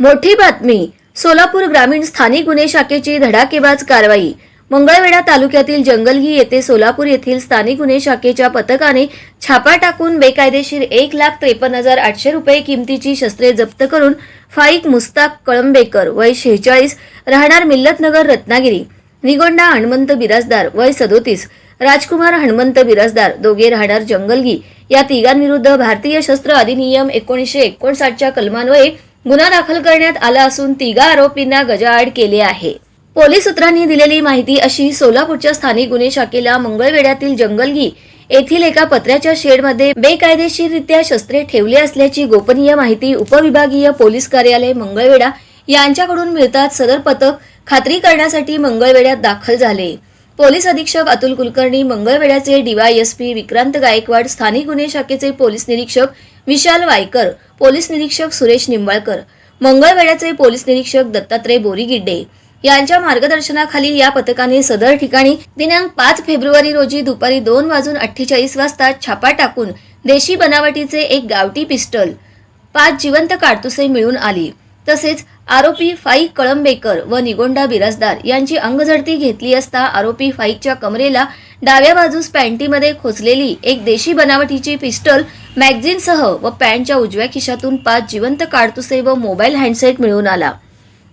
मोठी बातमी. सोलापूर ग्रामीण स्थानिक गुन्हे शाखेची धडाकेबाज कारवाई. मंगळवेढा तालुक्यातील जंगलगी येथे सोलापूर येथील स्थानिक गुन्हे शाखेच्या पथकाने छापा टाकून बेकायदेशीर एक लाख त्रेपन्न हजार आठशे रुपये किमतीची शस्त्रे जप्त करून फाईक मुस्ताक कळंबेकर वय शेहेचाळीस राहणार मिल्लतनगर रत्नागिरी. निगोंडा हणमंत बिराजदार वय सदोतीस राजकुमार हणमंत बिराजदार दोघे राहणार जंगलगी. या तिघांविरुद्ध भारतीय शस्त्र अधिनियम एकोणीसशे एकोणसाठच्या कलमान्वये गुन्हा दाखल करण्यात आला असून तिघा आरोपींना गजाआड केले आहे. पोलीस सूत्रांनी दिलेली माहिती अशी सोलापूरच्या स्थानिक गुन्हे शाखेला मंगळवेढ्यातील जंगलगी येथील एका पत्र्याच्या शेडमध्ये बेकायदेशीररित्या शस्त्रे ठेवली असल्याची गोपनीय माहिती उपविभागीय पोलीस कार्यालय मंगळवेढा यांच्याकडून मिळतात सदर पथक खात्री करण्यासाठी मंगळवेढ्यात दाखल झाले. पोलीस अधीक्षक अतुल कुलकर्णी मंगळवेड्याचे डीवायएसपी विक्रांत गायकवाड स्थानिक गुन्हे शाखेचे पोलीस निरीक्षक विशाल वायकर पोलीस निरीक्षक सुरेश निंबाळकर मंगळवेड्याचे पोलीस निरीक्षक दत्तात्रय बोरीगिड्डे. यांच्या मार्गदर्शनाखाली या पथकाने सदर ठिकाणी दिनांक पाच फेब्रुवारी रोजी दुपारी दोन वाजून अठ्ठेचाळीस वाजता छापा टाकून देशी बनावटीचे एक गावठी पिस्टल पाच जिवंत काडतुसे मिळून आली. तसेच आरोपी फाईक कळंबेकर व निगोंडा बिराजदार यांची अंगझडती घेतली असता आरोपी फाईकच्या कमरेला डाव्या बाजूस पॅन्टीमध्ये खोचलेली एक देशी बनावटीची पिस्टल मॅगझिनसह व पॅन्टच्या उजव्या खिशातून पाच जिवंत काडतुसे व मोबाईल हँडसेट मिळून आला.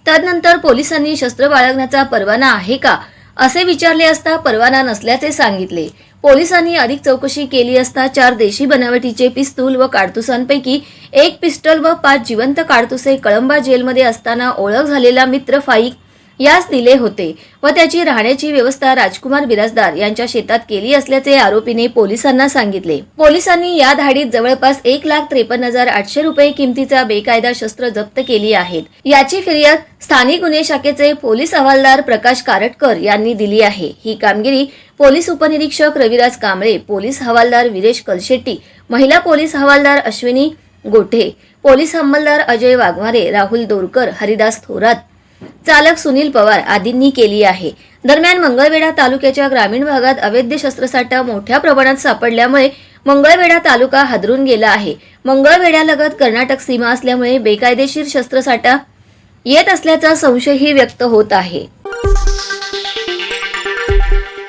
त्यानंतर पोलिसांनी शस्त्र बाळगण्याचा परवाना आहे का असे विचारले असता परवाना नसल्याचे सांगितले. पोलिसांनी अधिक चौकशी केली असता चार देशी बनावटीचे पिस्तूल व काडतुसांपैकी एक पिस्टल व पाच जिवंत काडतुसे कळंबा जेलमध्ये असताना ओळख झालेला मित्र फाईक यास दिले होते व त्याची राहण्याची व्यवस्था राजकुमार बिराजदार यांच्या शेतात केली असल्याचे आरोपीने पोलिसांना सांगितले. पोलिसांनी या धाडीत जवळपास एक लाख त्रेपन्न हजार आठशे रुपये किमतीचा बेकायदा शस्त्र जप्त केली आहेत. याची फिर्याद स्थानिक गुन्हे शाखेचे पोलीस हवालदार प्रकाश कारटकर यांनी दिली आहे. ही कामगिरी पोलीस उपनिरीक्षक रविराज कांबळे पोलीस हवालदार विरेश कलशेट्टी महिला पोलीस हवालदार अश्विनी गोठे पोलीस अंमलदार अजय वाघमारे राहुल दोरकर हरिदास थोरात चालक सुनील पवार आदींनी केली आहे. दरम्यान मंगळवेढा तालुक्याच्या ग्रामीण भागात अवैध शस्त्रसाठा मोठ्या प्रमाणात सापडल्यामुळे मंगळवेढा तालुका हादरून गेला आहे. मंगळवेढ्यालगत कर्नाटक सीमा असल्यामुळे बेकायदेशीर शस्त्रसाठा येत असल्याचा संशयही व्यक्त होत आहे.